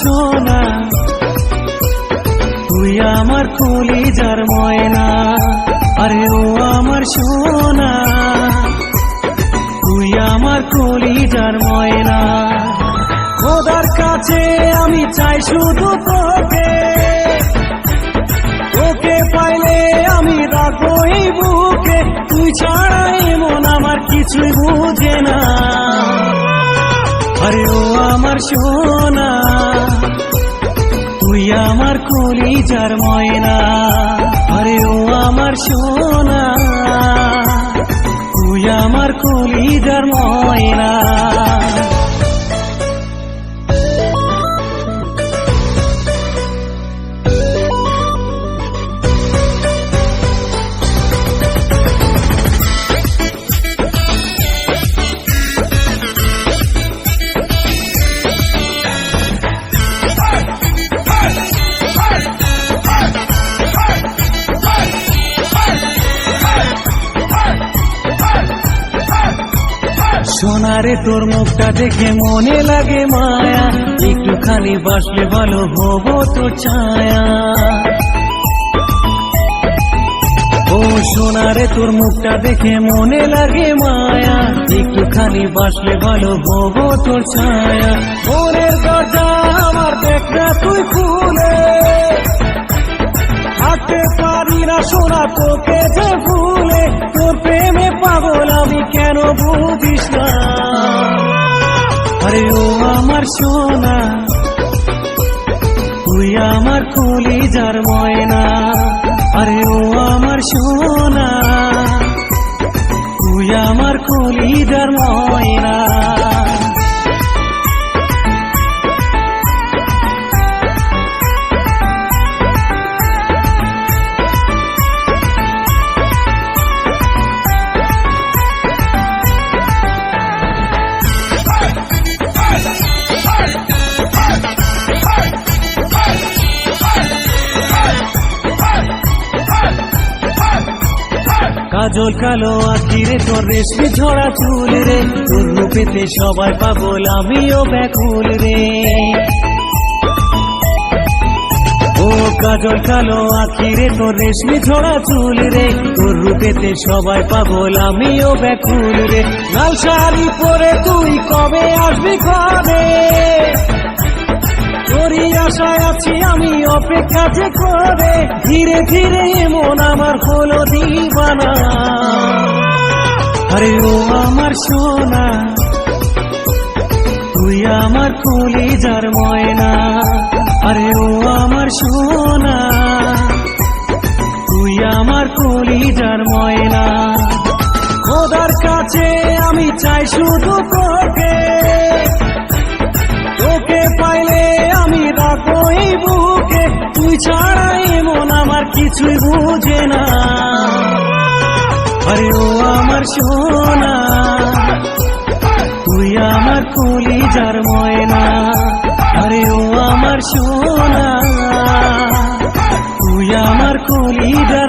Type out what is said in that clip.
সোনা তুই আমার কলিজার ময়না, আরে ও আমার সোনা। তুই আমার কলিজার ময়না। খোদার কাছে আমি চাই শুধু তোকে। তোকে পাইলে আমি রাখব এই বুকে। তুই ছাড়া এমন আমার কিছুই বুঝে না। আরে ও আমার সোনা। আমার যার ময়না আরে ও আমার সোনা। তুই আমার কলি যার ময়না। সোনারে তোর মুখটা দেখে মনে লাগে মায়া। একটুখানি বাসলে ভালো হব তো ছায়া। ও সোনারে তোর মুখটা দেখে মনে লাগে মায়া। একটুখানি বাসলে ভালো হব তোর ছায়া। মনের দরজা আমার দেখ তুই খুলে। থাকতে পারি না সোনা তোকে যে ভুলে। তোর প্রেমে পাগল আমি কেন বুঝিস না আরে ও আমার সোনা। তুই আমার কলিজার ময়না। আরে ও আমার সোনা। তুই আমার কলিজার ময়না। কাজল কালো আখিরে তোর রেশমি ঝরা চুল রে। তোর রূপেতে সবাই পাগল, আমিও ব্যাকুল রে। ও কাজল কালো আখিরে তোর রেশমি ঝরা চুল রে। তোর রূপেতে সবাই পাগল, আমিও ব্যাকুল রে। লাল শাড়ি পরে তুই কবে আসবি কবে অপেক্ষা যে করে ধীরে ধীরে মন আমার হলো দিবানা। আরে ও আমার সোনা, তুই আমার কলিজার ময়না। আরে ও আমার সোনা, তুই আমার কলিজার ময়না। খোদার কাছে আমি চাই শুধু তোকে আমার কিছুই বুঝে না। আরে ও আমার সোনা, তুই আমার কলিজার ময়না। আরে ও আমার সোনা, তুই আমার কলিজার